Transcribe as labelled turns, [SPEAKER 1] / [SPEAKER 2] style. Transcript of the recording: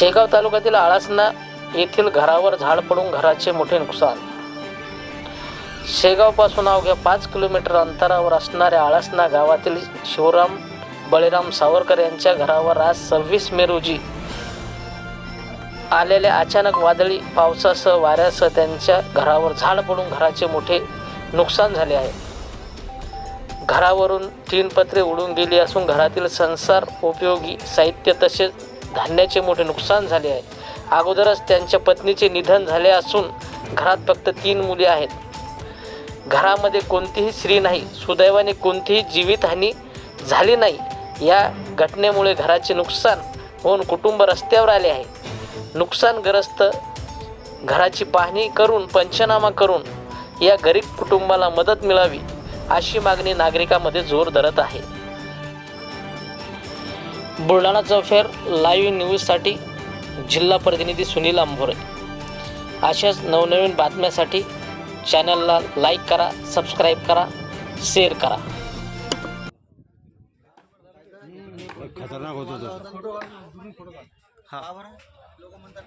[SPEAKER 1] शेगाव तालुक्यातील आळासना येथील घरावर झाड पडून घराचे मोठे नुकसान. शेगावपासून अवघ्या पाच किलोमीटर अंतरावर असणाऱ्या आळसना गावातील शिवराम बळीराम सावरकर यांच्या घरावर आज सव्वीस मे रोजी आलेल्या अचानक वादळी पावसासह वाऱ्यासह त्यांच्या घरावर झाड पडून घराचे मोठे नुकसान झाले आहे. घरावरून तीन पत्रे उडून गेली असून घरातील संसार उपयोगी साहित्य तसेच धान्याचे मोठे नुकसान झाले आहे. अगोदरच त्यांच्या पत्नीचे निधन झाले असून घरात फक्त तीन मुले आहेत. घरामध्ये कोणतीही स्त्री नाही सुदैवाने कोणतीही जीवितहानी झाली नाही. या घटनेमुळे घराचे नुकसान होऊन कुटुंब रस्त्यावर आले आहे. नुकसानग्रस्त घराची पाहणी करून पंचनामा करून या गरीब कुटुंबाला मदत मिळावी अशी मागणी नागरिकामध्ये जोर धरत आहे. बुलढाणा चौफेर लाईव्ह न्यूजसाठी जिल्हा प्रतिनिधी सुनील अंभोरे अशाच नवनवीन बातम्यासाठी चॅनलला लाईक करा सबस्क्राईब करा शेअर करा.
[SPEAKER 2] खतरनाक होत होतं. हा.
[SPEAKER 3] लोक म्हणतात